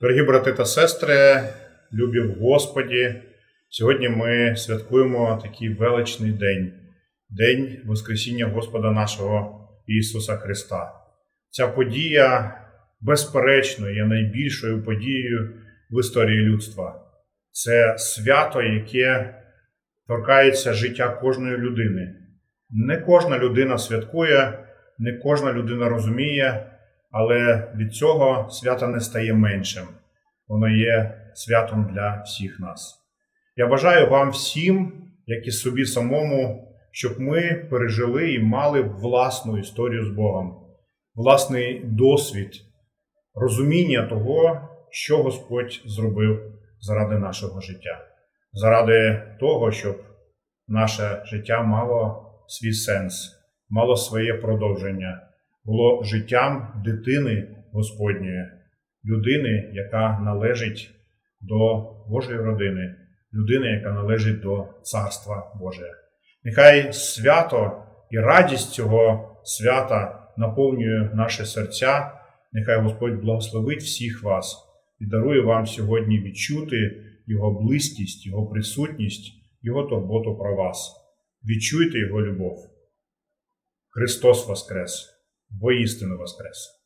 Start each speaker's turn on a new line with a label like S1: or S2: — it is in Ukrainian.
S1: Дорогі брати та сестри, любі в Господі, сьогодні ми святкуємо такий величний день, День Воскресіння Господа нашого Ісуса Христа. Ця подія, безперечно, є найбільшою подією в історії людства. Це свято, яке торкається життя кожної людини. Не кожна людина святкує, не кожна людина розуміє, але від цього свято не стає меншим. Воно є святом для всіх нас. Я бажаю вам всім, як і собі самому, щоб ми пережили і мали власну історію з Богом, власний досвід, розуміння того, що Господь зробив заради нашого життя, заради того, щоб наше життя мало свій сенс, мало своє продовження, було життям дитини Господньої, людини, яка належить до Божої родини, людини, яка належить до Царства Божого. Нехай свято і радість цього свята наповнює наші серця. Нехай Господь благословить всіх вас і дарує вам сьогодні відчути Його близькість, Його присутність, Його турботу про вас. Відчуйте Його любов. Христос Воскрес! Воістину Воскрес!